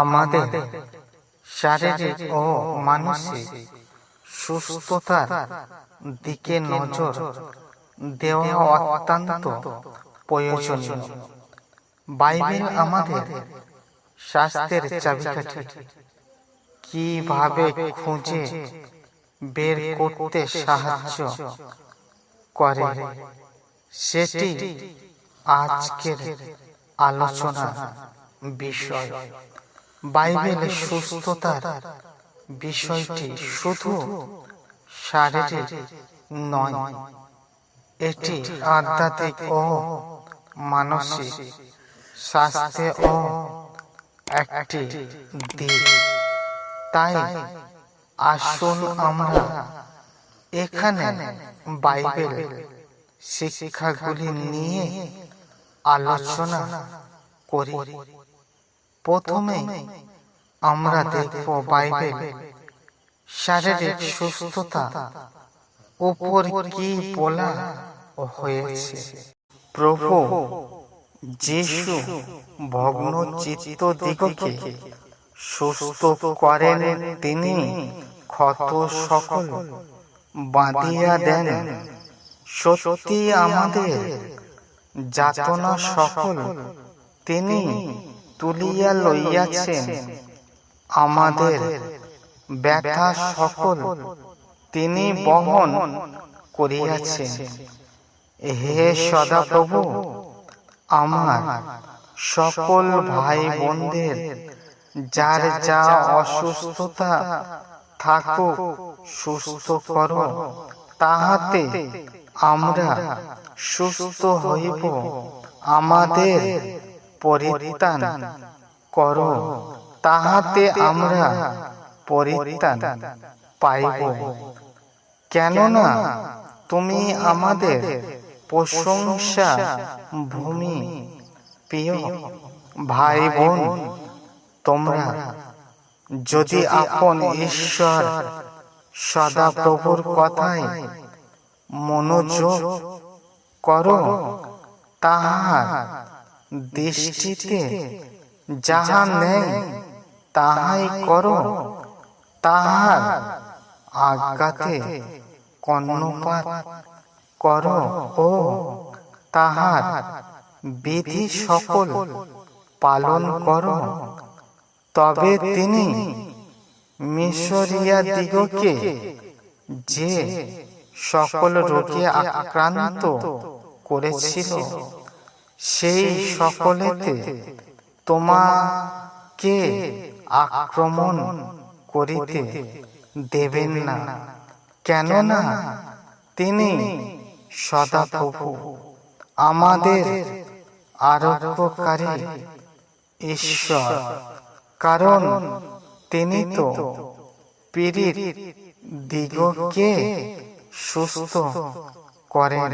আমাদের শারীরিক ও মানসিক সুস্থতার দিকে নজর দেওয়া অত্যন্ত প্রয়োজনীয়। বাইবেল আমাদের স্বাস্থ্যের চাবিকাঠি। কীভাবে খুঁজে বের করতে সাহায্য করে, সেটি আজকের আলোচনা বিষয়। বাইবেল সুস্থতার বিষয়টি শুধু শারীরিক নয়, এটি আধ্যাত্মিক ও মানসিক স্বাস্থ্য ও একটি দিক। তাই আসুন আমরা এখানে বাইবেল শিক্ষাগুলি নিয়ে আলোচনা করি। প্রথমে আমরা দেখব বাইবেল শারীরিক সুস্থতা উপর কি বলা হয়েছে। প্রভু যিশু ভগ্ন চিত্ত দিগকে সুস্থ করেন তিনি ক্ষত সকল বাঁধিয়া দেন। সত্যি আমাদের যাতনা সকল তিনি তুলিয়া লইয়াছেন। আমাদের ব্যথা সকল তিনি বহন করিয়াছেন। হে সদাপ্রভু, আমার সকল ভাই বোনদের যার যা অসুস্থতা থাকুক, সুস্থ করো, তাহাতে আমরা সুস্থ হইব। আমাদের পরিত্রাণ করো। তাহাতে আমরা পরিত্রাণ পাইব। কেননা তুমি আমাদের প্রশংসা ভূমি, প্রিয় ভাই বোন তোমরা যদি আপন ঈশ্বর সদা প্রভুর কথায় মনোযোগ করো তাহার দৃষ্টিতে যাহা নেই, তাহাই করো। তাহার আজ্ঞাতে কর্ণপাত কর ও তাহার বিধি সকল পালন কর। তবে তিনি মিশরিয়া দিগকে যে সকল রোগে আক্রান্ত করেছিল সেই সকলেতে তোমাকে আক্রমণ করিতে দেবেন না। কেননা তিনি সদাপ্রভু। আমাদের আরোগ্যকারী ঈশ্বর। কারণ তিনি তো পীড়িত দিগকে সুস্থ করেন।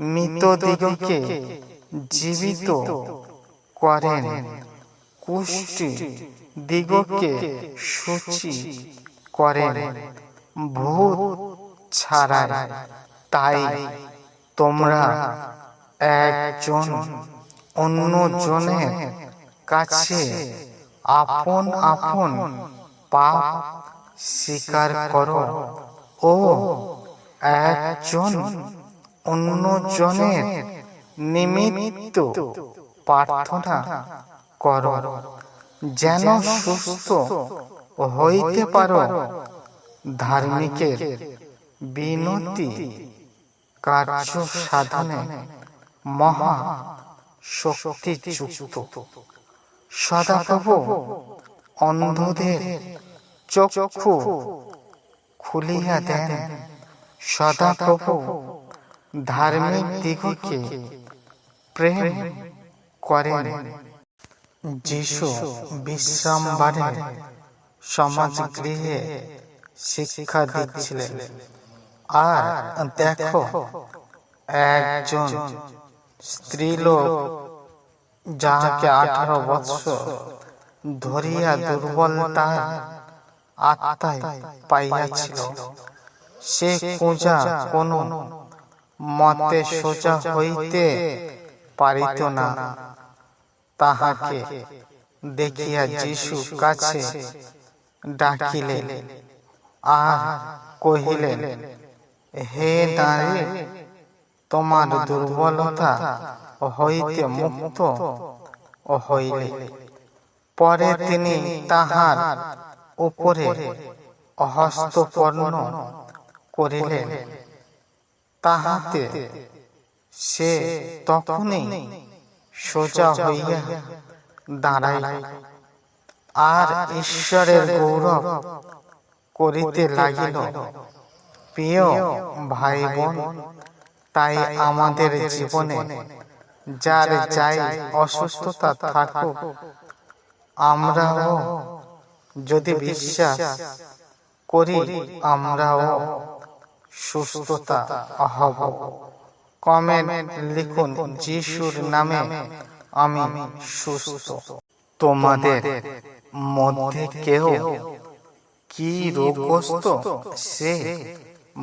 মৃত দিগকে জীবিত করেন। কুষ্টি দিগকে সূচি করেন। ভূত ছাড়ায় তাই তোমরা একজন অন্য জনের কাছে আপন আপন পাপ স্বীকার করো। ও একজন অন্য জনের নিমিত্ত প্রার্থনা করো, যেন সুস্থ হইতে পারো ধার্মিকের বিনতি কার্য সাধনে মহা শক্তিযুক্ত সদাপ্রভু অন্ধদের চক্ষু খুলিয়া দেন। সদাপ্রভু ধার্মিক দিগকে প্রেম করেন যিশু বিশ্রামবারে সমাজ গৃহে শিক্ষা দিচ্ছিলেন। আর দেখো, একজন স্ত্রীলোক যাহাকে আঠারো বৎসর ধরিয়া দুর্বলতার আত্মায় পাইয়াছিল, সে পূজা কোন মতে সোজা হইতে পারিত না। তাহাকে দেখিয়া যিশু কাছে ডাকিলেন, আর কহিলেন, হে নারী, তোমার দুর্বলতা হইতে মুক্ত হইলে। পরে তিনি তাহার উপরে হস্তপর্ণ করিলেন। তাহাতে সে তখনই সোজা হইয়া দাঁড়াইল। আর ঈশ্বরের গৌরব করিতে লাগিল। প্রিয় ভাই বোন তাই আমাদের জীবনে যার যাই অসুস্থতা থাকুক, আমরাও যদি বিশ্বাস করি, আমরাও সুস্থতা হব। কমেন্ট লিখুন যিশুর নামে। আমি সুস্থ। তোমাদের মধ্যে কেউ কি রোগগ্রস্ত? সে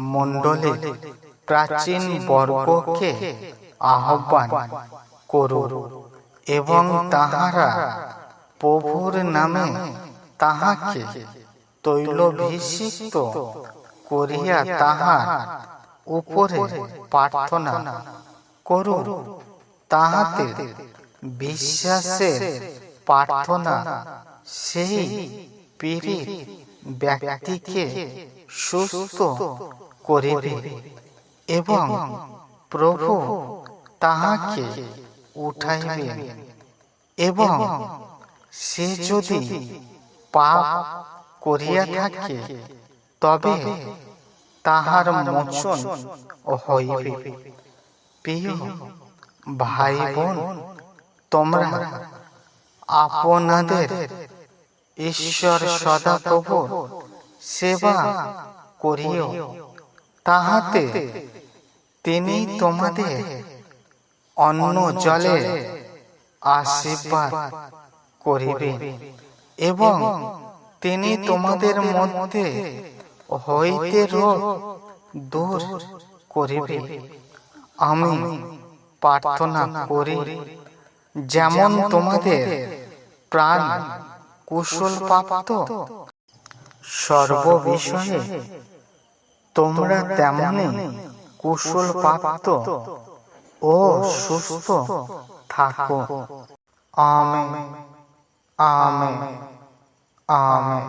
মণ্ডলে প্রাচীন বর্গকে আহ্বান করুন এবং তাহারা প্রভুর নামে তাহাকে তৈলভিষিক্ত করিয়া তাহার উপরে প্রার্থনা করুন। তাহাতে বিশ্বাসের প্রার্থনা সেই পীড়িত ব্যক্তিকে সুস্থ করিবে এবং প্রভু তাহাকে উঠাইবে এবং সে যদি পাপ করিয়া থাকে, তবে তাহার মোচন হইবে। প্রিয় ভাই বোন তোমরা আপনাদের ঈশ্বর সদাপ্রভু সেবা করিও। তাহাতে তিনি তোমাদের অন্য জলে আশীর্বাদ করিবে এবং তিনি তোমাদের মধ্যে হইতে রোগ দূর করিবে। আমি প্রার্থনা করি যেমন তোমাদের প্রাণ কুশল প্রাপ্ত সর্ব বিষয়ে তোমরা তেমনি কুশল প্রাপ্ত ও সুস্থ থাকো। আমেন। আমেন। আমেন।